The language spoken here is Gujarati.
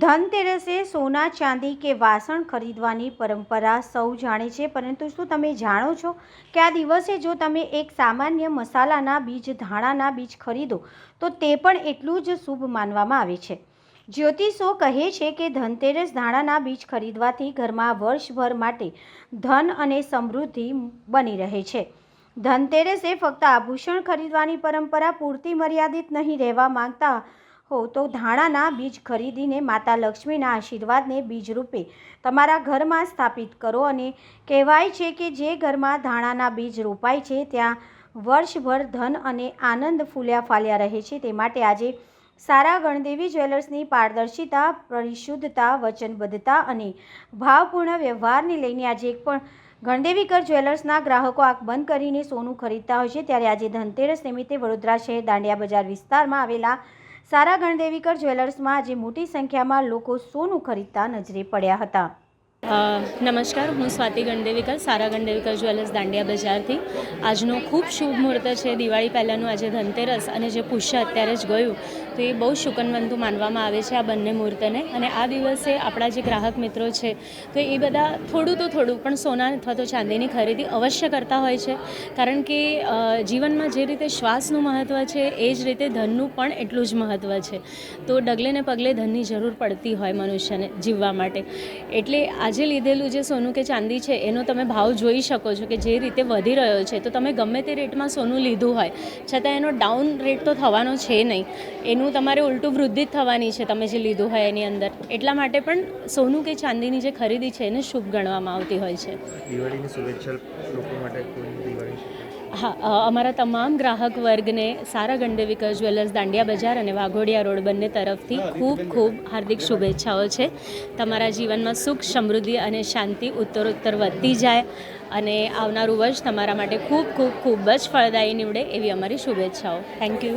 ધનતેરસે સોના ચાંદી કે વાસણ ખરીદવાની પરંપરા સૌ જાણે છે, પરંતુ શું તમે જાણો છો કે આ દિવસે જો તમે એક સામાન્ય મસાલાના બીજ, ધાણાના બીજ ખરીદો, તો તે પણ એટલું જ શુભ માનવામાં આવે છે? જ્યોતિષો કહે છે કે ધનતેરસ ધાણાના બીજ ખરીદવાથી ઘરમાં વર્ષભર માટે ધન અને સમૃદ્ધિ બની રહે છે. ધનતેરસે ફક્ત આભૂષણ ખરીદવાની પરંપરા પૂરતી મર્યાદિત નહીં રહેવા માંગતા હો, તો ધાણાના બીજ ખરીદીને માતા લક્ષ્મીના આશીર્વાદને બીજ રૂપે તમારા ઘરમાં સ્થાપિત કરો અને કહેવાય છે કે જે ઘરમાં ધાણાના બીજ રોપાય છે, ત્યાં વર્ષભર ધન અને આનંદ ફૂલ્યા ફાલ્યા રહે છે. તે માટે આજે સારા ગણદેવી જ્વેલર્સની પારદર્શિતા, પરિશુદ્ધતા, વચનબદ્ધતા અને ભાવપૂર્ણ વ્યવહારને લઈને આજે એક પણ ગણદેવીકર જ્વેલર્સના ગ્રાહકો આંખ બંધ કરીને સોનું ખરીદતા હોય છે. ત્યારે આજે ધનતેરસ નિમિત્તે વડોદરા શહેર દાંડિયા બજાર વિસ્તારમાં આવેલા સારા ગણદેવીકર જ્વેલર્સમાં આજે મોટી સંખ્યામાં લોકો સોનું ખરીદતા નજરે પડ્યા હતા. નમસ્કાર, હું સ્વાતિ ગણદેવીકર, સારા ગણદેવીકર જ્વેલર્સ દાંડિયા બજારથી. આજનો ખૂબ શુભ મુહૂર્ત છે. દિવાળી પહેલાંનું આજે ધનતેરસ અને જે પુષ્ય અત્યારે જ ગયું તો એ બહુ શુકનવંતુ માનવામાં આવે છે આ બંને મુહૂર્તને. અને આ દિવસે આપણા જે ગ્રાહક મિત્રો છે, તો એ બધા થોડું તો થોડું, પણ સોના અથવા તો ચાંદીની ખરીદી અવશ્ય કરતા હોય છે. કારણ કે જીવનમાં જે રીતે શ્વાસનું મહત્ત્વ છે, એ જ રીતે ધનનું પણ એટલું જ મહત્ત્વ છે. તો ડગલે ને પગલે ધનની જરૂર પડતી હોય મનુષ્યને જીવવા માટે. એટલે આજે લીધેલું જે સોનું કે ચાંદી છે, એનો તમે ભાવ જોઈ શકો છો કે જે રીતે વધી રહ્યો છે. તો તમે ગમે તે રેટમાં સોનું લીધું હોય, છતાં એનો ડાઉન રેટ તો થવાનો છે નહીં. એનું તમારે ઉલટું વૃદ્ધિ જ થવાની છે તમે જે લીધું હોય એની અંદર. એટલા માટે પણ સોનું કે ચાંદીની જે ખરીદી છે એને શુભ ગણવામાં આવતી હોય છે. દિવાળીની શુભેચ્છા લોકો માટે હા અમારા તમામ ગ્રાહક વર્ગને સારા ગંડેવિકર જ્વેલર્સ દાંડિયા બજાર અને વાઘોડિયા રોડ બંને તરફથી ખૂબ ખૂબ હાર્દિક શુભેચ્છાઓ છે. તમારા જીવનમાં સુખ સમૃદ્ધિ અને શાંતિ ઉત્તરોત્તર વધતી જાય અને આવનારું વર્ષ તમારા માટે ખૂબ ખૂબ ખૂબ જ ફળદાયી નીવડે એવી અમારી શુભેચ્છાઓ. Thank you